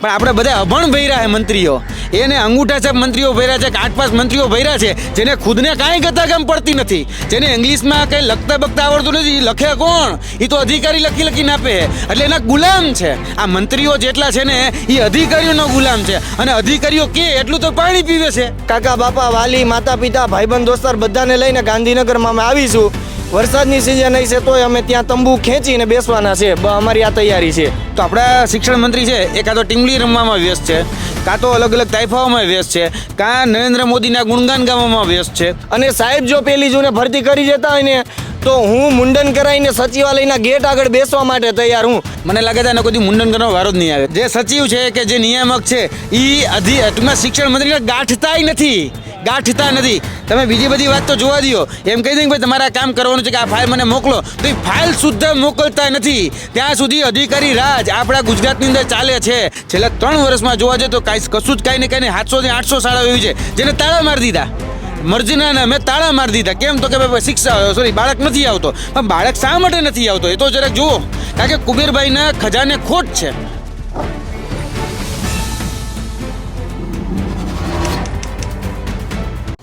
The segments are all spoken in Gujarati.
પણ આપણે બધા અભણ ભર્યા છે મંત્રીઓ. એને અંગૂઠા છાપ મંત્રીઓ ભર્યા છે, કે આઠ મંત્રીઓ ભર્યા છે, જેને ખુદને કાંઈ કરતા કેમ પડતી નથી. જેને ઇંગ્લિશમાં કંઈ લખતા બખતા આવડતું નથી લખે કોણ? એ તો અધિકારી લખી લખીને આપે એટલે એના ગુલામ છે. આ મંત્રીઓ જેટલા છે ને એ અધિકારીઓનો ગુલામ છે. અને અધિકારીઓ કે એટલું તો પાણી પીવે છે. કાકા, બાપા, વાલી માતા પિતા ભાઈબંધ, દોસ્તાર, બધાને લઈને ગાંધીનગરમાં અમે આવીશું. વરસાદની સિઝન નહીં છે તોય અમે ત્યાં તંબુ ખેંચીને બેસવાના છે. અમારી આ તૈયારી છે. તો આપણા શિક્ષણ મંત્રી છે એ કાં તો ટીંગલી રમવામાં વ્યસ્ત છે કાં તો અલગ અલગ તાઇફાઓમાં વ્યસ્ત છે કાં નરેન્દ્ર મોદીના ગુણગાન ગાવામાં વ્યસ્ત છે. અને સાહેબ જો પેલી જૂને ભરતી કરી જતા હોય ને તો હું મુંડન કરાવીને સચિવાલયના ગેટ આગળ બેસવા માટે તૈયાર હું. મને લાગે છે કોઈ મુંડન કરવાનો વારો જ નહીં આવે. જે સચિવ છે કે જે નિયામક છે એ અધિ ટૂંકમાં શિક્ષણ મંત્રીને ગાંઠતાય નથી. ગાંઠતા નથી. તમે બીજી બધી વાત તો જોવા દો એમ કહી દે કે ભાઈ તમારે કામ કરવાનું છે કે આ ફાઇલ મને મોકલો. તો એ ફાઇલ સુદ્ધા મોકલતા નથી. ત્યાં સુધી અધિકારી રાજ આપણા ગુજરાતની અંદર ચાલે છે. છેલ્લા ત્રણ વર્ષમાં જોવા જઈએ તો કાંઈ કશું જ કાંઈ ને કાંઈ સાતસો ને આઠસો શાળાઓ એવી છે. જેને તાળા મારી દીધા. મરજીના ને અમે તાળા મારી દીધા. કેમ તો કે ભાઈ શિક્ષા સોરી બાળક નથી આવતો. પણ બાળક શા માટે નથી આવતો? એ તો જરાક જુઓ. કારણ કે કુબેરભાઈના ખજાને ખોટ છે.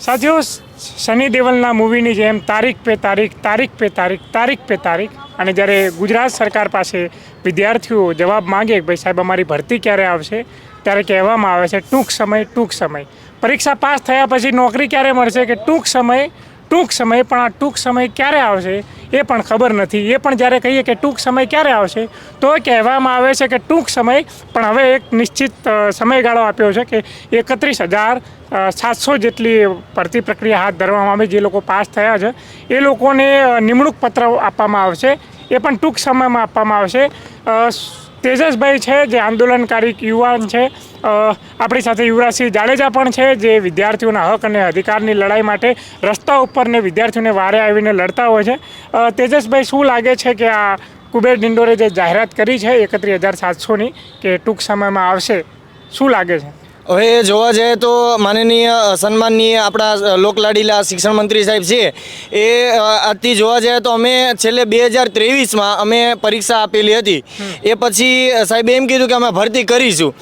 સાથીઓ સની દેવલના મૂવીની જેમ તારીખ પે તારીખ તારીખ પે તારીખ તારીખ પે તારીખ, અને જ્યારે ગુજરાત સરકાર પાસે વિદ્યાર્થીઓ જવાબ માંગે કે ભાઈ સાહેબ, અમારી ભરતી ક્યારે આવશે, ત્યારે કહેવામાં આવે છે, ટૂંક સમય ટૂંક સમય. પરીક્ષા પાસ થયા પછી નોકરી ક્યારે મળશે? કે ટૂંક સમય ટૂંક સમય, પણ આ ટૂંક સમય ક્યારે આવશે? એ પણ ખબર નથી. એ પણ જ્યારે કહીએ કે ટૂંક સમય ક્યારે આવશે, તો કહેવામાં આવે છે કે ટૂંક સમય, પણ હવે એક નિશ્ચિત સમયગાળો આપ્યો છે કે એકત્રીસ હજાર સાતસો જેટલી ભરતી પ્રક્રિયા હાથ ધરવામાં આવે, જે લોકો પાસ થયા છે. એ લોકોને નિમણૂક પત્ર આપવામાં આવશે. એ પણ ટૂંક સમયમાં આપવામાં આવશે. તેજસભાઈ છે, જે આંદોલનકારી યુવાન છે. આપણી સાથે યુવરાજસિંહ જાડેજા પણ છે, જે વિદ્યાર્થીઓના હક અને અધિકારની લડાઈ માટે રસ્તા ઉપર ને વિદ્યાર્થીઓને વારે આવીને લડતા હોય છે. તેજસભાઈ શું લાગે છે કે આ કુબેર ડિંડોરે જે જાહેરાત કરી છે, એકત્રીસ હજાર સાતસોની, કે ટૂંક સમયમાં આવશે? શું લાગે છે? હવે જોવા જઈએ તો માનનીય સન્માનનીય આપણા લોકલાડીલા શિક્ષણ મંત્રી સાહેબ છે એ આજથી જોવા જઈએ તો અમે છેલ્લે બે હજાર ત્રેવીસમાં અમે પરીક્ષા આપેલી હતી. એ પછી સાહેબે એમ કીધું કે અમે ભરતી કરીશું.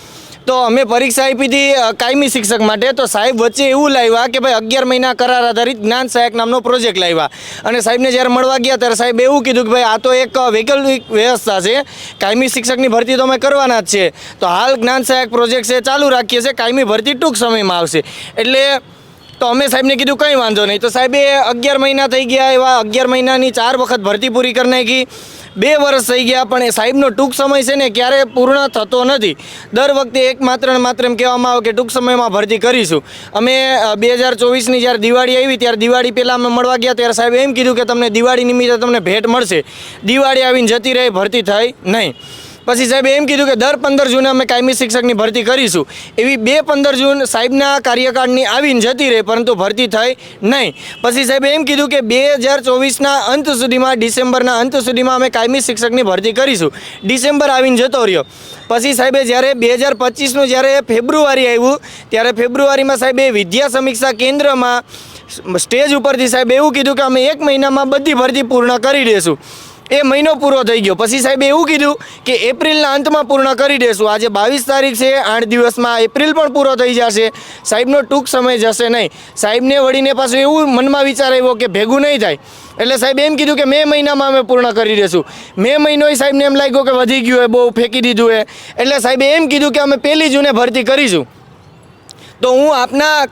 તો અમે પરીક્ષા આપી હતી કાયમી શિક્ષક માટે. તો સાહેબ વચ્ચે એવું લાવ્યા કે ભાઈ અગિયાર મહિના કરાર આધારિત જ્ઞાન સહાયક નામનો પ્રોજેક્ટ લાવ્યા અને સાહેબને જ્યારે મળવા ગયા ત્યારે સાહેબ એવું કીધું કે ભાઈ આ તો એક વૈકલ્પિક વ્યવસ્થા છે. કાયમી શિક્ષકની ભરતી તો અમે કરવાના જ છે. તો હાલ જ્ઞાન સહાયક પ્રોજેક્ટ છે ચાલુ રાખીએ છીએ. કાયમી ભરતી ટૂંક સમયમાં આવશે. એટલે, તો અમે સાહેબને કીધું કંઈ વાંધો નહીં. તો સાહેબે અગિયાર મહિના થઈ ગયા એવા અગિયાર મહિનાની ચાર વખત ભરતી પૂરી કરી નાખી. બે વર્ષ થઈ ગયા, પણ એ સાહેબનો ટૂંક સમય છે ને ક્યારે પૂર્ણ થતો નથી. દર વખતે એક માત્ર ને માત્ર એમ કહેવામાં આવે કે ટૂંક સમયમાં ભરતી કરીશું. અમે બે હજાર ચોવીસની જ્યારે દિવાળી આવી, ત્યારે દિવાળી પહેલાં અમે મળવા ગયા, ત્યારે સાહેબ એમ કીધું કે તમને દિવાળી નિમિત્તે તમને ભેટ મળશે. દિવાળી આવીને જતી રહી, ભરતી થઈ નહીં. પછી સાહેબ એમ કીધું કે દર પંદર જૂને અમે કાયમી શિક્ષકની ભરતી કરીશું. એવી બે પંદર જૂન સાહેબના કાર્યકાળની આવીને જતી રહી, પરંતુ ભરતી થઈ નહીં. પછી સાહેબે એમ કીધું કે બે હજાર ચોવીસના અંત સુધીમાં, ડિસેમ્બરના અંત સુધીમાં અમે કાયમી શિક્ષકની ભરતી કરીશું. ડિસેમ્બર આવીને જતો રહ્યો. પછી સાહેબે જ્યારે બે હજાર પચીસનું જ્યારે ફેબ્રુઆરી આવ્યું, ત્યારે ફેબ્રુઆરીમાં સાહેબે વિદ્યા સમીક્ષા કેન્દ્રમાં સ્ટેજ ઉપરથી સાહેબ એવું કીધું કે અમે એક મહિનામાં બધી ભરતી પૂર્ણ કરી દઈશું એ મહિનો પૂરો થઈ ગયો. પછી સાહેબે એવું કીધું કે એપ્રિલના અંતમાં પૂર્ણ કરી દેશું. આજે બાવીસ તારીખ છે, આઠ દિવસમાં એપ્રિલ પણ પૂરો થઈ જશે. સાહેબનો ટૂંક સમય જશે નહીં. સાહેબને વળીને પાછું એવું મનમાં વિચાર આવ્યો કે ભેગું નહીં થાય. એટલે સાહેબ એમ કીધું કે મે મહિનામાં અમે પૂર્ણ કરી દઈશું મે મહિનો સાહેબને એમ લાગ્યો કે વધી ગયું હોય, બહુ ફેંકી દીધું હોય. એટલે સાહેબે એમ કીધું કે અમે પહેલી જૂને ભરતી કરીશું. તો હું આપના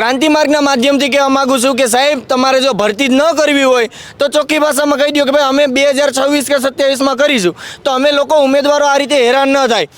ક્રાંતિ માર્ગના માધ્યમથી કહેવા માગું છું કે સાહેબ, તમારે જો ભરતી જ ન કરવી હોય, તો ચોખ્ખી ભાષામાં કહી દો કે ભાઈ અમે બે હજાર છવ્વીસ કે સત્યાવીસમાં કરીશું. તો અમે લોકો ઉમેદવારો આ રીતે હેરાન ન થાય.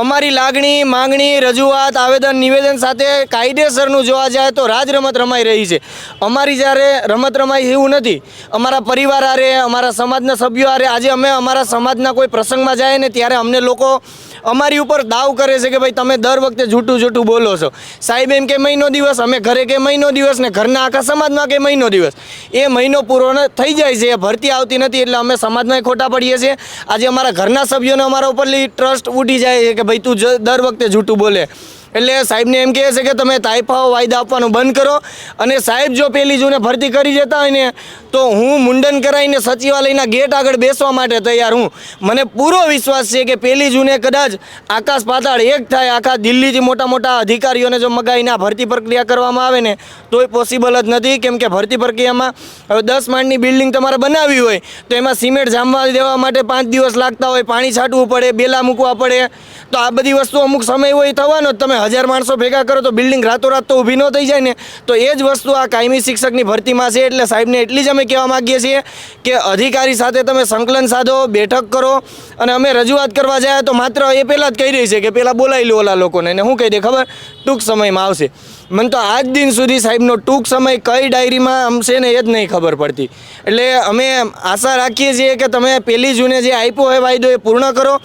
અમારી લાગણી, માંગણી, રજૂઆત, આવેદન, નિવેદન સાથે કાયદેસરનું જોવા જાય તો રાજ રમત રમાઈ રહી છે. અમારી જ્યારે રમત રમાય એવું નથી, અમારા પરિવાર આરે અમારા સમાજના સભ્યો આરે આજે અમે અમારા સમાજના કોઈ પ્રસંગમાં જાય ને ત્યારે અમને લોકો અમારી ઉપર દાવ કરે છે કે ભાઈ તમે દર વખતે જૂઠું જૂઠું બોલો છો. સાહેબ, એમ કે મહિનો દિવસ, અમે ઘરે કે મહિનો દિવસ ને ઘરના આખા સમાજમાં કે મહિનો દિવસ? એ મહિનો પૂરો થઈ જાય છે, એ ભરતી આવતી નથી એટલે અમે સમાજમાં ખોટા પડીએ છીએ. આજે અમારા ઘરના સભ્યોને અમારા ઉપર ટ્રસ્ટ ઉઠી જાય છે કે ભાઈ તું દર વખતે જૂઠું બોલે. એટલે સાહેબને એમ કહે છે કે તમે તાઇફાઓ વાયદા આપવાનું બંધ કરો. અને સાહેબ જો પેલી જૂને ભરતી કરી જતા હોય ને, તો હું મુંડન કરાવીને સચિવાલયના ગેટ આગળ બેસવા માટે તૈયાર હું. મને પૂરો વિશ્વાસ છે કે પેલી જૂને કદાચ આકાશ પાતાળ એક થાય, આખા દિલ્હીથી મોટા મોટા અધિકારીઓને જો મગાવીને આ ભરતી પ્રક્રિયા કરવામાં આવે ને, તોય પોસિબલ જ નથી. કેમ કે ભરતી પ્રક્રિયામાં હવે દસ માળની બિલ્ડિંગ તમારે બનાવવી હોય, તો એમાં સિમેન્ટ જામવા દેવા માટે પાંચ દિવસ લાગતા હોય, પાણી છાંટવું પડે, બેલા મૂકવા પડે. તો આ બધી વસ્તુ અમુક સમય હોય થવાનો તમે હજાર માણસો ભેગા કરો તો બિલ્ડિંગ રાતોરાત તો ઊભી ન થઈ જાય ને. તો એ જ વસ્તુ આ કાયમી શિક્ષકની ભરતીમાં છે એટલે સાહેબને એટલી જ અમે કહેવા માગીએ છીએ કે અધિકારી સાથે તમે સંકલન સાધો, બેઠક કરો અને અમે રજૂઆત કરવા જાય તો માત્ર એ પહેલાં જ કહી રહી છે કે પહેલાં બોલાવી લો ઓલા લોકોને. ને શું કહી દે ખબર? ટૂંક સમયમાં આવશે. મને તો આજ દિન સુધી સાહેબનો ટૂંક સમય કઈ ડાયરીમાં આમશે ને એ જ નહીં ખબર પડતી. એટલે અમે આશા રાખીએ છીએ કે તમે પહેલી જૂને જે આપ્યો હોય વાયદો એ પૂર્ણ કરો.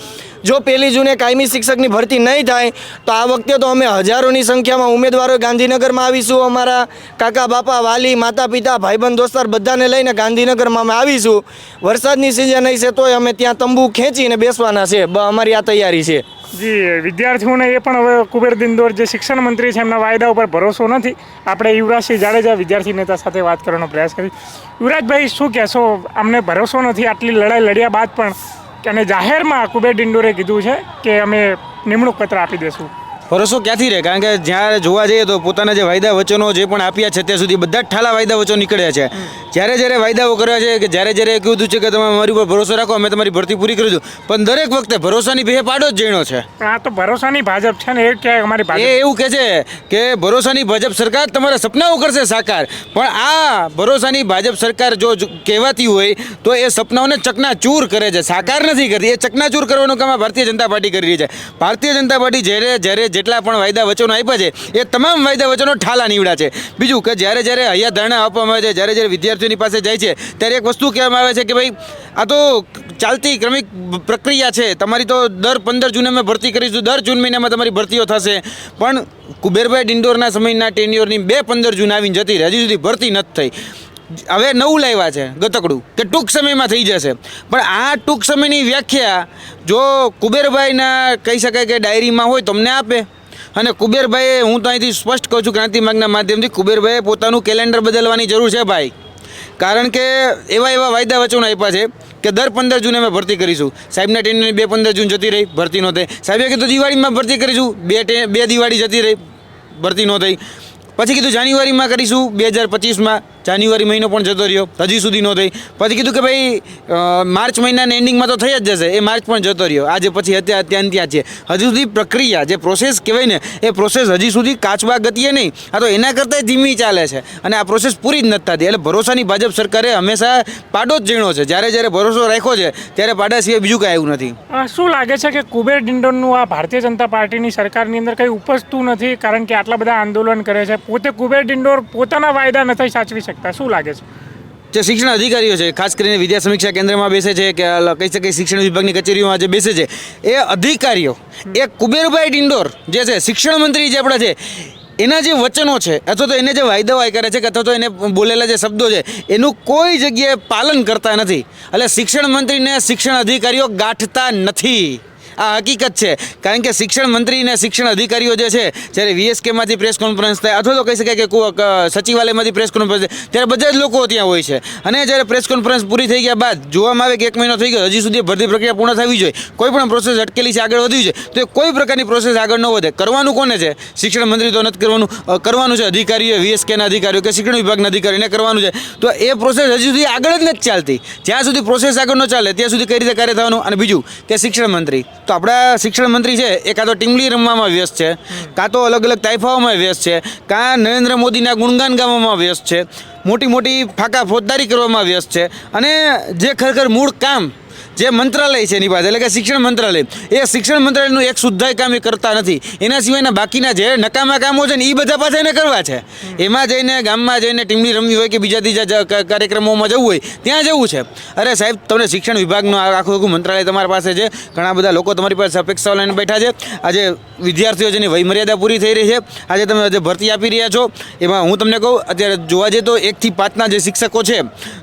જો પહેલી જૂને કાયમી શિક્ષકની ભરતી નહીં થાય, તો આ વખતે તો અમે હજારોની સંખ્યામાં ઉમેદવારો ગાંધીનગરમાં આવીશું. અમારા કાકા, બાપા, વાલી માતા પિતા ભાઈબંધ, દોસ્તાર બધાને લઈને ગાંધીનગરમાં અમે આવીશું. વરસાદની સિઝન હશે છે તોય અમે ત્યાં તંબુ ખેંચીને બેસવાના છે. અમારી આ તૈયારી છે. જી, વિદ્યાર્થીઓને એ પણ હવે કુબેર દિંદોર જે શિક્ષણ મંત્રી છે, એમના વાયદા ઉપર ભરોસો નથી. આપણે યુવરાજસિંહ જાડેજા, વિદ્યાર્થી નેતા સાથે વાત કરવાનો પ્રયાસ કરી. યુવરાજભાઈ, શું કહેશો? અમને ભરોસો નથી. આટલી લડાઈ લડ્યા બાદ પણ અને જાહેરમાં કુબેર ડિંડોરે કીધું છે કે અમે નિમણૂક પત્ર આપી દેશું. ભરોસો ક્યાંથી રહે? કારણ કે જ્યાં જોવા જઈએ તો પોતાના જે વાયદા વચનો જે પણ આપ્યા છે ત્યાં સુધી બધા જ ઠાલા વાયદા વચનો નીકળ્યા છે. જ્યારે જ્યારે વાયદાઓ કર્યા છે કે જ્યારે જ્યારે કીધું છે કે તમે મારી ઉપર ભરોસો રાખો અમે તમારી ભરતી પૂરી કરી દઉં. પણ દરેક વખતે ભરોસાની ભે પાડો જ જઈનો છે. આ તો ભરોસાની ભાજપ છે ને એ ક્યાંય અમારી એ ભાજપ એવું કહે છે કે ભરોસાની ભાજપ સરકાર તમારા સપનાઓ કરશે સાકાર. પણ આ ભરોસાની ભાજપ સરકાર જો કહેવાતી હોય તો એ સપનાઓને ચકનાચૂર કરે છે. સાકાર નથી કરતી. એ ચકનાચૂર કરવાનું કામ ભારતીય જનતા પાર્ટી કરી રહી છે. ભારતીય જનતા પાર્ટી જ્યારે જ્યારે જેટલા પણ વાયદા વચનો આપ્યા છે, એ તમામ વાયદા વચનો ઠાલા નીવડ્યા છે. બીજું કે જ્યારે જ્યારે હૈયા ધરણા આપવામાં આવે છે, જ્યારે જ્યારે વિદ્યાર્થીઓની પાસે જાય છે, ત્યારે એક વસ્તુ કહેવામાં આવે છે કે ભાઈ, આ તો ચાલતી ક્રમિક પ્રક્રિયા છે, તમારી તો દર પંદર જૂને અમે ભરતી કરીશું, દર જૂન મહિનામાં તમારી ભરતીઓ થશે. પણ કુબેરભાઈ ડિંડોરના સમયના ટેન્યોરની બે પંદર જૂન આવીને જતી હજી સુધી ભરતી નથી થઈ. હવે નવું લાવ્યા છે, ગતકડું, કે ટૂંક સમયમાં થઈ જશે. પણ આ ટૂંક સમયની વ્યાખ્યા જો કુબેરભાઈના કહી શકાય કે ડાયરીમાં હોય, તમને આપે. અને કુબેરભાઈએ, હું તો અહીંથી સ્પષ્ટ કહું છું ક્રાંતિ માર્ગના માધ્યમથી કુબેરભાઈએ પોતાનું કેલેન્ડર બદલવાની જરૂર છે ભાઈ. કારણ કે એવા એવા વાયદા વચનો આપ્યા છે કે દર પંદર જૂને અમે ભરતી કરીશું. સાહેબના ટેન્ડરની બે પંદર જૂન જતી રહી, ભરતી ન થઈ. સાહેબે કીધું દિવાળીમાં ભરતી કરીશું, બે બે દિવાળી જતી રહી, ભરતી ન થઈ. પછી કીધું જાન્યુઆરીમાં કરીશું, બે હજાર પચીસમાં. જાન્યુઆરી મહિનો પણ જતો રહ્યો. હજી સુધી ન થઈ. પછી કીધું કે ભાઈ માર્ચ મહિનાના એન્ડિંગમાં તો થઈ જ જશે. એ માર્ચ પણ જતો રહ્યો. આજે પછી અત્યારે ત્યાં ત્યાં છે. હજી સુધી પ્રક્રિયા, જે પ્રોસેસ કહેવાય ને, એ પ્રોસેસ હજી સુધી કાચબા ગતિએ નહીં. આ તો એના કરતાં ધીમી ચાલે છે. અને આ પ્રોસેસ પૂરી જ નથી થતી. એટલે ભરોસાની ભાજપ સરકારે હંમેશા પાડો જ ઝીણો છે. જ્યારે જ્યારે ભરોસો રાખ્યો છે, ત્યારે પાડા સિવાય બીજું કાંઈ આવ્યું નથી. શું લાગે છે કે કુબેર ડિંડોરનું આ ભારતીય જનતા પાર્ટીની સરકારની અંદર કંઈ ઉપજતું નથી? કારણ કે આટલા બધા આંદોલન કરે છે. પોતે કુબેર ડિંડોર પોતાના વાયદા નથી સાચવી શકતા? શું લાગે છે? જે શિક્ષણ અધિકારીઓ છે, ખાસ કરીને વિદ્યા સમીક્ષા કેન્દ્રમાં બેસે છે કે કહી શકાય શિક્ષણ વિભાગની કચેરીઓમાં જે બેસે છે, એ અધિકારીઓ, એ કુબેરભાઈ ડિંડોર જે છે, શિક્ષણ મંત્રી જે આપણા છે, એના જે વચનો છે, અથવા તો એને જે વાયદાઓ કરે છે કે અથવા તો એને બોલેલા જે શબ્દો છે, એનું કોઈ જગ્યાએ પાલન કરતા નથી. એટલે શિક્ષણ મંત્રીને શિક્ષણ અધિકારીઓ ગાંઠતા નથી. આ હકીકત છે. કારણ કે શિક્ષણ મંત્રી અને શિક્ષણ અધિકારીઓ જે છે, જ્યારે વીએસકેમાંથી પ્રેસ કોન્ફરન્સ થાય, અથવા તો કહી શકાય કે સચિવાલયમાંથી પ્રેસ કોન્ફરન્સ થાય, ત્યારે બધા જ લોકો ત્યાં હોય છે. અને જ્યારે પ્રેસ કોન્ફરન્સ પૂરી થઈ ગયા બાદ, જોવામાં આવે કે એક મહિનો થઈ ગયો, હજી સુધી ભરતી પ્રક્રિયા પૂર્ણ થવી જોઈએ. કોઈ પણ પ્રોસેસ અટકેલી છે, આગળ વધવી જોઈએ, તો એ કોઈ પ્રકારની પ્રોસેસ આગળ ન વધે. કરવાનું કોને છે? શિક્ષણ મંત્રી તો નથી કરવાનું કરવાનું છે. અધિકારીઓ વીએસકેના અધિકારીઓ કે શિક્ષણ વિભાગના અધિકારીઓને કરવાનું છે. તો એ પ્રોસેસ હજી સુધી આગળ જ નથી ચાલતી. જ્યાં સુધી પ્રોસેસ આગળ ન ચાલે, ત્યાં સુધી કઈ રીતે કાર્ય થવાનું? અને બીજું, કે શિક્ષણ મંત્રી. તો આપણા શિક્ષણ મંત્રી છે, એ કાં તો ટીમલી રમવામાં વ્યસ્ત છે, કાં તો અલગ અલગ તાઇફાઓમાં વ્યસ્ત છે, કાં નરેન્દ્ર મોદીના ગુણગાન ગાવામાં વ્યસ્ત છે, મોટી મોટી ફાકા ફોજદારી કરવામાં વ્યસ્ત છે અને જે ખરેખર મૂળ કામ જે મંત્રાલય છે એની પાસે, એટલે કે શિક્ષણ મંત્રાલય. એ શિક્ષણ મંત્રાલયનું એક સુદ્ધાય કામ એ કરતા નથી. એના સિવાયના બાકીના જે નકામા કામો છે ને એ બધા પાસે એને કરવા છે. એમાં જઈને ગામમાં જઈને ટીમની રમવી હોય કે બીજા ત્રીજા કાર્યક્રમોમાં જવું હોય, ત્યાં જવું છે. અરે સાહેબ, તમને શિક્ષણ વિભાગનું આખું આખું મંત્રાલય તમારી પાસે છે? ઘણા બધા લોકો તમારી પાસે અપેક્ષાઓ લઈને બેઠા છે. આજે વિદ્યાર્થીઓ જેની વયમર્યાદા પૂરી થઈ રહી છે. આજે તમે જે ભરતી આપી રહ્યા છો. એમાં હું તમને કહું, અત્યારે જોવા જઈએ તો એકથી પાંચના જે શિક્ષકો છે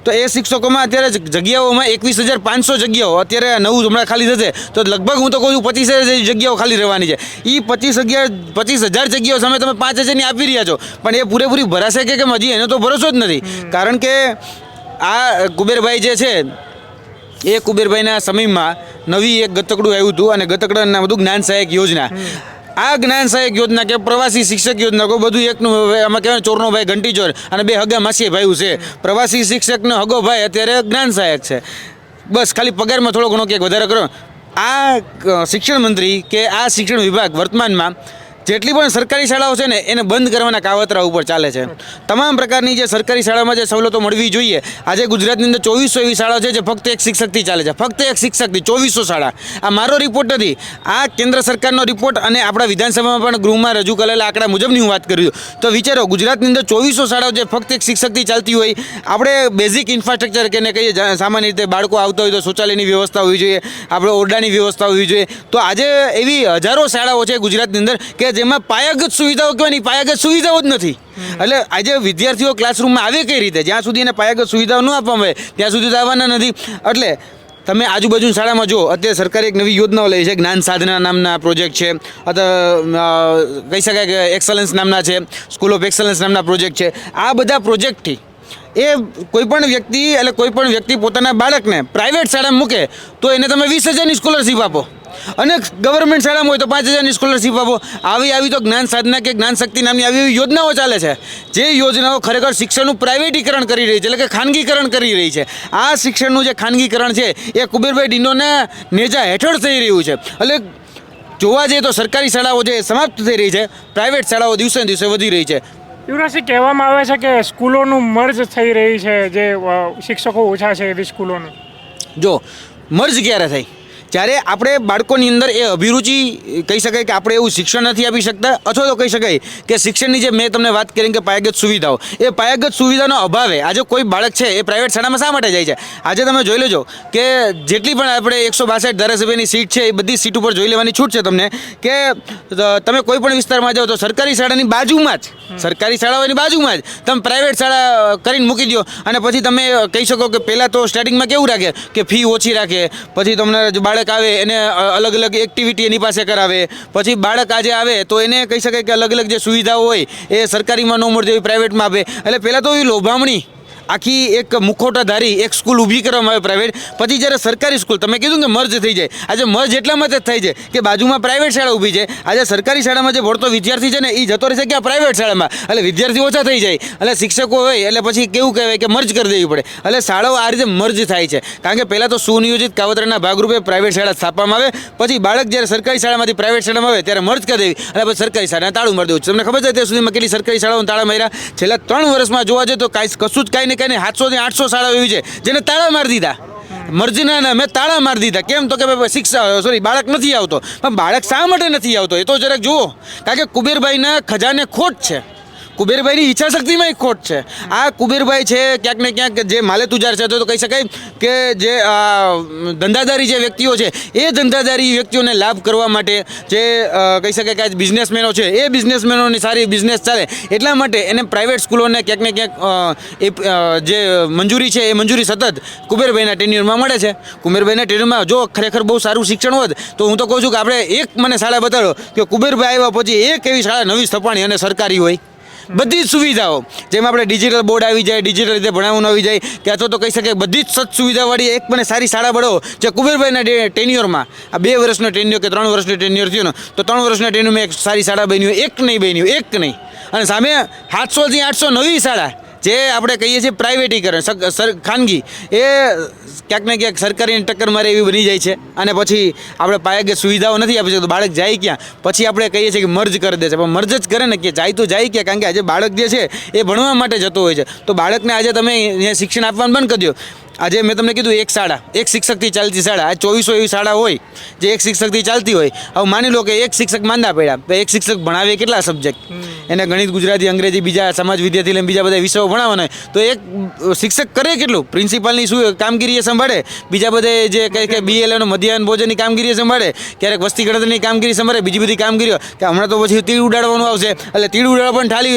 તો એ શિક્ષકોમાં અત્યારે જગ્યાઓમાં એકવીસ હજાર પાંચસો જગ્યાઓ અત્યારે નવું હમણાં ખાલી થશે. તો લગભગ હું તો કહું છું પચીસ હજાર જગ્યાઓ ખાલી રહેવાની છે. એ પચીસ અગિયાર પચીસ હજાર જગ્યાઓ સામે તમે પાંચ હજારની આપી રહ્યા છો. પણ એ પૂરેપૂરી ભરાશે કે કેમ? હજી એનો તો ભરોસો જ નથી. કારણ કે આ કુબેરભાઈ જે છે એ કુબેરભાઈના સમયમાં નવી એક ગતકડું આવ્યું હતું અને ગતકડાના બધું જ્ઞાન સહાયક યોજના. આ જ્ઞાન સહાયક યોજના કે પ્રવાસી શિક્ષક યોજના કોઈ બધું એકનું આમાં કહેવાય ચોરનો ભાઈ ઘંટી ચોર અને બે હગા માસી ભાઈ છે. પ્રવાસી શિક્ષકનો હગો ભાઈ અત્યારે જ્ઞાન સહાયક છે. બસ ખાલી પગારમાં થોડો ઘણો ક્યાંક વધારે કરો આ શિક્ષણ મંત્રી કે આ શિક્ષણ વિભાગ વર્તમાનમાં જેટલી પણ સરકારી શાળાઓ છે ને, એને બંધ કરવાના કાવતરા ઉપર ચાલે છે. તમામ પ્રકારની જે સરકારી શાળામાં જે સવલતો મળવી જોઈએ, આજે ગુજરાતની અંદર ચોવીસો એવી શાળાઓ છે જે ફક્ત એક શિક્ષકથી ચાલે છે. ફક્ત એક શિક્ષકથી, ચોવીસો શાળા. આ મારો રિપોર્ટ નથી. આ કેન્દ્ર સરકારનો રિપોર્ટ અને આપણા વિધાનસભામાં પણ ગૃહમાં રજૂ કરેલા આંકડા મુજબની હું વાત કરું છું. તો વિચારો, ગુજરાતની અંદર ચોવીસો શાળાઓ જે ફક્ત એક શિક્ષકથી ચાલતી હોય, આપણે બેઝિક ઇન્ફ્રાસ્ટ્રક્ચર કે કહીએ સામાન્ય રીતે બાળકો આવતા હોય તો શૌચાલયની વ્યવસ્થા હોવી જોઈએ, આપણે ઓરડાની વ્યવસ્થા હોવી જોઈએ. તો આજે એવી હજારો શાળાઓ છે ગુજરાતની અંદર કે જેમાં પાયાગત સુવિધાઓ કહેવાની, પાયાગત સુવિધાઓ જ નથી. એટલે આજે વિદ્યાર્થીઓ ક્લાસરૂમમાં આવે કઈ રીતે? જ્યાં સુધી એને પાયાગત સુવિધાઓ ન આપવામાં આવે, ત્યાં સુધી તો આવવાના નથી. એટલે તમે આજુબાજુ શાળામાં જો અત્યારે સરકારે એક નવી યોજનાઓ લઈ છે, જ્ઞાન સાધના નામના પ્રોજેક્ટ છે અથવા કહી શકાય કે એક્સલન્સ નામના છે સ્કૂલ ઓફ એક્સલન્સ નામના પ્રોજેક્ટ છે. આ બધા પ્રોજેક્ટથી એ કોઈપણ વ્યક્તિ, એટલે કોઈપણ વ્યક્તિ પોતાના બાળકને પ્રાઇવેટ શાળામાં મૂકે, તો એને તમે વીસ હજારની સ્કોલરશીપ આપો. અને ગવર્મેન્ટ શાળામાં હોય તો પાંચ હજારની સ્કોલરશીપ આપો. આવી આવી તો જ્ઞાન સાધના કે જ્ઞાન શક્તિ નામની આવી એવી યોજનાઓ ચાલે છે. જે યોજનાઓ ખરેખર શિક્ષણનું પ્રાઇવેટીકરણ કરી રહી છે એટલે કે ખાનગીકરણ કરી રહી છે. આ શિક્ષણનું જે ખાનગીકરણ છે એ કુબેરભાઈ ડિંડોના નેજા હેઠળ થઈ રહ્યું છે. એટલે જોવા જઈએ તો સરકારી શાળાઓ જે સમાપ્ત થઈ રહી છે પ્રાઇવેટ શાળાઓ દિવસે દિવસે વધી રહી છે. યુવરાજસિંહ કહેવામાં આવે છે કે સ્કૂલોનું મર્જ થઈ રહી છે જે શિક્ષકો ઓછા છે એવી સ્કૂલોનું. જો મર્જ ક્યારે થાય જ્યારે આપણે બાળકોની અંદર એ અભિરુચિ, કહી શકાય કે આપણે એવું શિક્ષણ નથી આપી શકતા, અથવા તો કહી શકાય કે શિક્ષણની જે મેં તમને વાત કરી કે પાયાગત સુવિધાઓ, એ પાયાગત સુવિધાનો અભાવે આજે કોઈ બાળક છે એ પ્રાઇવેટ શાળામાં શા માટે જાય છે? આજે તમે જોઈ લેજો કે જેટલી પણ આપણે એકસો બાસઠ ધારાસભ્યની સીટ છે એ બધી સીટ ઉપર જોઈ લેવાની છૂટ છે તમને, કે તમે કોઈ પણ વિસ્તારમાં જાઓ તો સરકારી શાળાની બાજુમાં જ સરકારી શાળાઓની બાજુમાં જ. તમે પ્રાઇવેટ શાળા કરીને મૂકી દો અને પછી તમે કહી શકો કે પહેલાં તો સ્ટાર્ટિંગમાં કેવું રાખે? કે ફી ઓછી રાખે. પછી તમને બાળક આવે, એને અલગ અલગ એક્ટિવિટી એની પાસે કરાવે. પછી બાળક આજે આવે, તો એને કહી શકાય કે અલગ અલગ જે સુવિધાઓ હોય, એ સરકારીમાં ન મળતી હોય પ્રાઇવેટમાં આપે. એટલે પહેલાં તો એ લોભામણી. આખી એક મુખોટાધારી એક સ્કૂલ ઊભી કરવામાં આવે પ્રાઇવેટ પછી જ્યારે સરકારી સ્કૂલ, તમે કીધું કે મર્જ થઈ જાય. આજે મર્જ એટલા માટે જ થાય છે કે બાજુમાં પ્રાઇવેટ શાળા ઊભી છે. આજે સરકારી શાળામાં જે ભણતો વિદ્યાર્થી છે ને એ જતો રહેશે કે આ પ્રાઇવેટ શાળામાં. એટલે વિદ્યાર્થી ઓછા થઈ જાય. એટલે શિક્ષકો હોય, એટલે પછી કેવું કહેવાય કે મર્જ કરી દેવી પડે. એટલે શાળાઓ આ રીતે મર્જ થાય છે. કારણ કે પહેલાં તો સુનિયોજિત કાવતરાના ભાગરૂપે પ્રાઇવેટ શાળા સ્થાપવામાં આવે. પછી બાળક જ્યારે સરકારી શાળામાંથી પ્રાઇવેટ શાળામાં આવે, ત્યારે મર્જ કરી દેવી. અને પછી સરકારી શાળાને તાળું મારી દેવું તમને ખબર છે ત્યાં સુધીમાં કેટલી સરકારી શાળાઓને તાળા માર્યા? છેલ્લા ત્રણ વર્ષમાં જોવા જઈએ તો કાંઈ કશું જ કાંઈ ને કઈ સાતસો થી આઠસો શાળાઓ એવી છે, જેને તાળા મારી દીધા. મરજીના ના મેં તાળા મારી દીધા. કેમ તો કે ભાઈ શિક્ષા સોરી બાળક નથી આવતો. પણ બાળક શા માટે નથી આવતો? એ તો જરાક જુઓ. કારણ કે કુબેરભાઈના ખજાને ખોટ છે. કુબેરભાઈની ઈચ્છા શક્તિમાં એક ખોટ છે. આ કુબેરભાઈ છે, ક્યાંક ને ક્યાંક જે માલે તુજાર છે, તો કહી શકાય કે જે ધંધાદારી જે વ્યક્તિઓ છે, એ ધંધાદારી વ્યક્તિઓને લાભ કરવા માટે જે કહી શકાય કે બિઝનેસમેનો છે, એ બિઝનેસમેનોની સારી બિઝનેસ ચાલે, એટલા માટે એને પ્રાઇવેટ સ્કૂલોને ક્યાંક ને ક્યાંક એ જે મંજૂરી છે, એ મંજૂરી સતત કુબેરભાઈના ટેન્યુરમાં મળે છે. કુબેરભાઈના ટેન્યુરમાં જો ખરેખર બહુ સારું શિક્ષણ હોત, તો હું તો કહું છું કે આપણે એક મને શાળા બતાડો કે કુબેરભાઈ આવ્યા પછી એક એવી શાળા નવી સ્થપાણી અને સરકારી હોય. બધી જ સુવિધાઓ. જેમ આપણે ડિજિટલ બોર્ડ આવી જાય ડિજિટલ રીતે ભણાવવાનું આવી જાય કે અથવા તો કહી શકાય બધી જ સત સુવિધાવાળી એક મને સારી શાળા બળો જે કુબેરભાઈના ટેન્યુરમાં આ બે વર્ષનો ટેન્યુર કે ત્રણ વર્ષનો ટેન્યુર થયો ને, તો ત્રણ વર્ષના ટેન્યુરમાં એક સારી શાળા બની એક નહીં બન્યું, એક નહીં. અને સામે સાતસોથી આઠસો નવી શાળા. જે આપણે કહીએ છીએ પ્રાઇવેટીકરણ ખાનગી, એ ક્યાંક ને ક્યાંક સરકારીની ટક્કર મારે એવી બની જાય છે. અને પછી આપણે પાયાગત સુવિધાઓ નથી આપી શકતો, બાળક જાય ક્યાં? પછી આપણે કહીએ છીએ કે મર્જ કરી દે છે. પણ મર્જ જ કરે ને કે જાય તો જાય ક્યાં? કારણ કે આજે બાળક જે છે એ ભણવા માટે જતો હોય છે. તો બાળકને આજે તમે શિક્ષણ આપવાનું બંધ કરી દો. આજે મેં તમને કીધું એક શાળા એક શિક્ષકથી ચાલતી શાળા આ ચોવીસો એવી શાળા હોય જે એક શિક્ષકથી ચાલતી હોય. હવે માની લો કે એક શિક્ષક માંદા પડ્યા તો એક શિક્ષક ભણાવે કેટલા સબ્જેક્ટ એને ગણિત ગુજરાતી અંગ્રેજી બીજા સમાજ વિદ્યાર્થી લઈને બીજા બધા વિષયો ભણાવવાના તો એક શિક્ષક કરે કેટલું? પ્રિન્સિપાલની શું કામગીરી એ સંભાળે? બીજા બધે જે કંઈ કે બીએલએનો મધ્યાહન ભોજનની કામગીરી સંભાળે? ક્યારેક વસ્તી ગણતરીની કામગીરી સંભાળે? બીજી બધી કામગીરીઓ. કે હમણાં તો પછી તીડ ઉડાડવાનું આવશે. એટલે તીડ ઉડાડવા પણ થાળી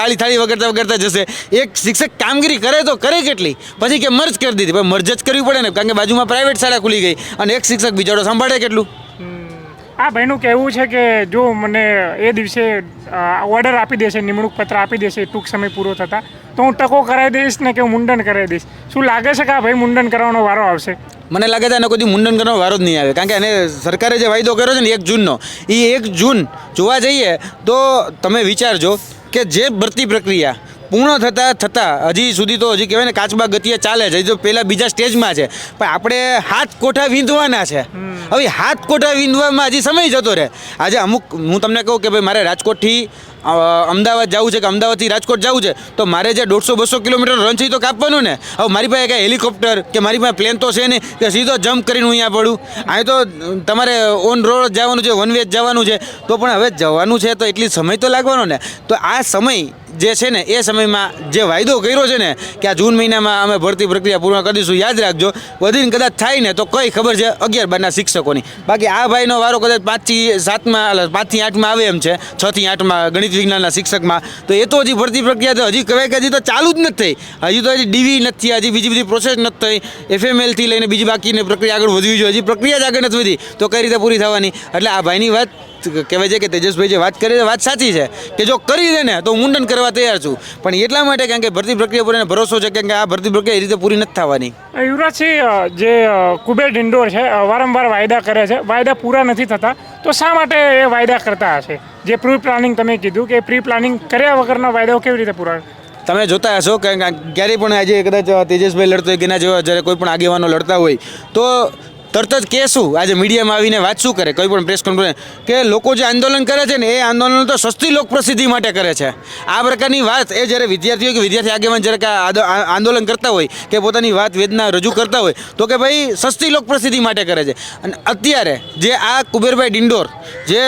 તાળી થાળી વગરતા વગરતા જશે. એક શિક્ષક કામગીરી કરે તો કરે કેટલી? પછી કે મર્જ કરી દીધી. પણ મર્જ જ કરવી પડે ને કારણ કે બાજુમાં પ્રાઇવેટ શાળા ખુલી ગઈ અને એક શિક્ષક બિચારો સંભાળે કેટલું? આ ભાઈનું કહેવું છે કે જો મને એ દિવસે ઓર્ડર આપી દેશે નિમણૂક પત્ર આપી દેશે ટૂંક સમય પૂરો થતાં તો હું ટકો કરાવી દઈશ ને કે હું મુંડન કરાવી દઈશ. શું લાગે છે કે આ ભાઈ મુંડન કરવાનો વારો આવશે? મને લાગે છે એને કોઈ મુંડન કરવાનો વારો જ નહીં આવે. કારણ કે એને સરકારે જે વાયદો કર્યો છે ને એક જૂનનો એ એક જૂન જોવા જઈએ તો તમે વિચારજો કે જે ભરતી પ્રક્રિયા પૂર્ણ થતાં થતાં હજી સુધી તો હજી કહેવાય ને કાચબા ગતિએ ચાલે છે. હજી તો પહેલાં બીજા સ્ટેજમાં છે. પણ આપણે હાથ કોઠા વીંધવાના છે. હવે હાથ કોઠા વીંધવામાં હજી સમય જતો રહે. આજે અમુક હું તમને કહું કે ભાઈ મારે રાજકોટથી અમદાવાદ જવું છે કે અમદાવાદથી રાજકોટ જવું છે, તો મારે જે દોઢસો બસો કિલોમીટર રન છે તો કાપવાનું ને. હવે મારી પાસે કાંઈ હેલિકોપ્ટર કે મારી પાસે પ્લેન તો છે નહીં, કે સીધો જમ્પ કરીને હું અહીંયા પડું. અહીં તો તમારે ઓન રોડ જવાનું છે વન વે જવાનું છે, તો પણ હવે જવાનું છે તો એટલી સમય તો લાગવાનો ને. તો આ સમય જે છે ને, એ સમયમાં જે વાયદો કર્યો છે ને, કે આ જૂન મહિનામાં અમે ભરતી પ્રક્રિયા પૂર્ણ કરીશું યાદ રાખજો. વધીને કદાચ થાય ને, તો કઈ ખબર છે અગિયાર બારના શિક્ષકોની. બાકી આ ભાઈનો વારો કદાચ પાંચથી સાતમાં પાંચથી આઠમાં આવે એમ છે છથી આઠમાં ગણિત વિજ્ઞાનના શિક્ષકમાં. તો એ તો હજી ભરતી પ્રક્રિયા તો હજી કહેવાય કે હજી તો ચાલુ જ નથી. થઈ હજી તો હજી ડીવી નથી. હજી બીજી બધી પ્રોસેસ નથી થઈ. એફએમએલથી લઈને બીજી બાકીની પ્રક્રિયા આગળ વધવી જોઈએ. હજી પ્રક્રિયા જ આગળ નથી વધી. તો કઈ રીતે પૂરી થવાની? એટલે આ ભાઈની વાત કહેવાય છે કે તેજસભાઈ જે વાત કરી વાત સાચી છે કે જો કરી દે ને, તો હું મુંડન કરવા તૈયાર છું. પણ એટલા માટે કારણ કે ભરતી પ્રક્રિયા પર ભરોસો છે કારણ કે આ ભરતી પ્રક્રિયા એ રીતે પૂરી નથી થવાની. યુવરાજસિંહ જે કુબેર ડિંડોર છે વારંવાર વાયદા કરે છે. વાયદા પૂરા નથી થતા. તો શા માટે એ વાયદા કરતા હશે? જે પ્રી પ્લાનિંગ તમે કીધું કે પ્રી પ્લાનિંગ કર્યા વગરના વાયદાઓ કેવી રીતે પૂરા તમે જોતા હશો કે ક્યારેય પણ આજે કદાચ તેજસભાઈ લડતો હોય કે એના જેવા જ્યારે કોઈ પણ આગેવાનો લડતા હોય, તો તરત જ કે શું? આજે મીડિયામાં આવીને વાત શું કરે? કોઈ પણ પ્રેસ કોન્ફરન્સ કે લોકો જે આંદોલન કરે છે ને, એ આંદોલન તો સસ્તી લોક પ્રસિદ્ધિ માટે કરે છે. આ પ્રકારની વાત એ જ્યારે વિદ્યાર્થીઓ કે વિદ્યાર્થી આગેવાન જ્યારે આંદોલન કરતા હોય કે પોતાની વાત વેદના રજૂ કરતા હોય, તો કે ભાઈ સસ્તી લોક પ્રસિદ્ધિ માટે કરે છે. અને અત્યારે જે આ કુબેરભાઈ ડિંડોર, જે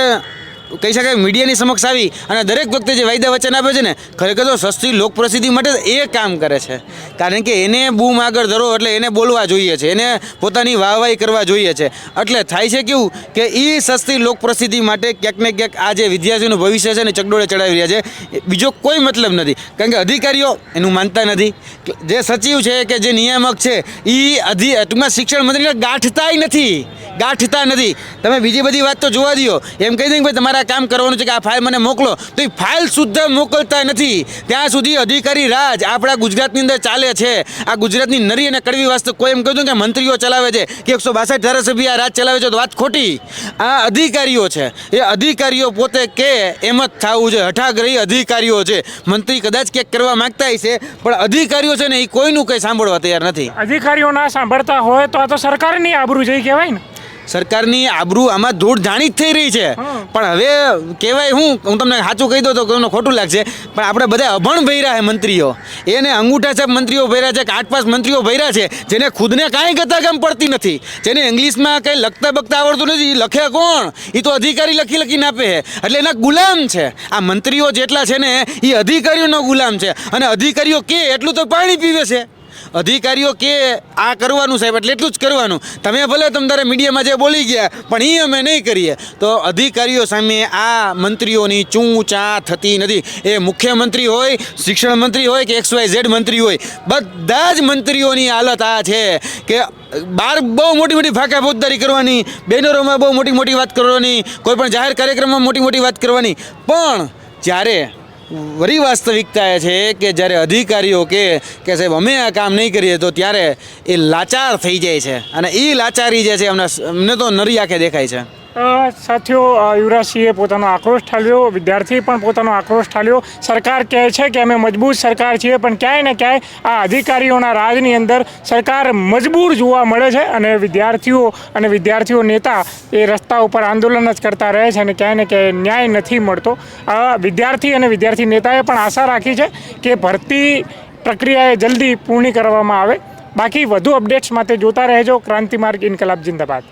કહી શકાય મીડિયાની સમક્ષ આવી અને દરેક વખતે જે વાયદા વચન આપે છે ને, ખરેખર તો સસ્તી લોક પ્રસિદ્ધિ માટે એ કામ કરે છે. કારણ કે એને બૂમ આગળ ધરો એટલે એને બોલવા જોઈએ છે, એને પોતાની વાહવાહી કરવા જોઈએ છે. એટલે થાય છે કેવું કે એ સસ્તી લોક પ્રસિદ્ધિ માટે ક્યાંક ને ક્યાંક આ જે વિદ્યાર્થીઓનું ભવિષ્ય છે ને, ચકડોળે ચડાવી રહ્યા છે. બીજો કોઈ મતલબ નથી. કારણ કે અધિકારીઓ એનું માનતા નથી. જે સચિવ છે કે જે નિયામક છે એ અધિ ટૂંકમાં શિક્ષણ મંત્રીને ગાંઠતાય નથી. ગાંઠતા નથી. તમે બીજી બધી વાત તો જોવા દો એમ કહી દઈએ કે ભાઈ તમારે આ કામ કરવાનું છે કે આ ફાઇલ મને મોકલો. તો એ ફાઇલ સુદ્ધા મોકલતા નથી. ત્યાં સુધી અધિકારી રાજ આપણા ગુજરાતની અંદર ચાલે છે. આ ગુજરાતની નરી અને કડવી વાસ્તુ. કોઈ એમ કહ્યું કે મંત્રીઓ ચલાવે છે કે એકસો બાસઠ ધારાસભ્ય આ રાજ ચલાવે છે તો વાત ખોટી. આ અધિકારીઓ છે. એ અધિકારીઓ પોતે કે એમ જ થવું છે હઠાગ્રહી અધિકારીઓ છે. મંત્રી કદાચ ક્યાંક કરવા માંગતા હશે, પણ અધિકારીઓ છે ને એ કોઈનું કંઈ સાંભળવા તૈયાર નથી. અધિકારીઓ ના સાંભળતા હોય તો આ તો સરકારની આબરૂ જઈ કહેવાય ને. સરકારની આબરૂ આમાં ધૂળ જાણી જ થઈ રહી છે. પણ હવે કહેવાય હું હું તમને સાચું કહી દઉં તો તમને ખોટું લાગશે. પણ આપણે બધા અભણ ભર્યા છે મંત્રીઓ. એને અંગૂઠા છાપ મંત્રીઓ ભર્યા છે કે આઠ પાંચ મંત્રીઓ ભર્યા છે જેને ખુદને કાંઈ ગતાગમ પડતી નથી. જેને ઇંગ્લિશમાં કંઈ લખતા બખતા આવડતું નથી લખે કોણ? એ તો અધિકારી લખી લખીને આપે છે. એટલે એના ગુલામ છે. આ મંત્રીઓ જેટલા છે ને એ અધિકારીઓનો ગુલામ છે. અને અધિકારીઓ કે એટલું તો પાણી પીવે છે. અધિકારીઓ કે આ કરવાનું સાહેબ, એટલે એટલું જ કરવાનું. તમે ભલે તમારે મીડિયામાં જે બોલી ગયા, પણ એ અમે નહીં કરીએ. તો અધિકારીઓ સામે આ મંત્રીઓની ચૂં ચા થતી નથી. એ મુખ્યમંત્રી હોય, શિક્ષણ મંત્રી હોય કે એક્સ વાય ઝેડ મંત્રી હોય, બધા જ મંત્રીઓની હાલત આ છે કે બહાર બહુ મોટી મોટી ફાંકા ફોજદારી કરવાની, બેનરોમાં બહુ મોટી મોટી વાત કરવાની, કોઈ પણ જાહેર કાર્યક્રમમાં મોટી મોટી વાત કરવાની. પણ જ્યારે વરી વાસ્તવિકતા એ છે કે જ્યારે અધિકારીઓ કે કે સાહેબ, અમે આ કામ નહીં કરીએ તો ત્યારે એ લાચાર થઈ જાય છે. અને એ લાચારી જે છે, એમને અમને તો નરી આંખે દેખાય છે. સાથીઓ યુવરાજસિંહે પોતાનો આક્રોશ ઠાલ્યો વિદ્યાર્થી પણ પોતાનો આક્રોશ ઠાલ્યો સરકાર કહે છે કે અમે મજબૂત સરકાર છીએ, પણ ક્યાંય ને ક્યાંય આ અધિકારીઓના રાજની અંદર સરકાર મજબૂર જોવા મળે છે અને વિદ્યાર્થીઓ અને વિદ્યાર્થીઓ નેતા એ રસ્તા ઉપર આંદોલન જ કરતા રહે છે અને ક્યાંય ને ક્યાંય ન્યાય નથી મળતો. વિદ્યાર્થી અને વિદ્યાર્થી નેતાએ પણ આશા રાખી છે કે ભરતી પ્રક્રિયાએ જલ્દી પૂર્ણ કરવામાં આવે. બાકી વધુ અપડેટ્સ માટે જોતા રહેજો ક્રાંતિમાર્ગ ઇન્કલાબ જિંદાબાદ.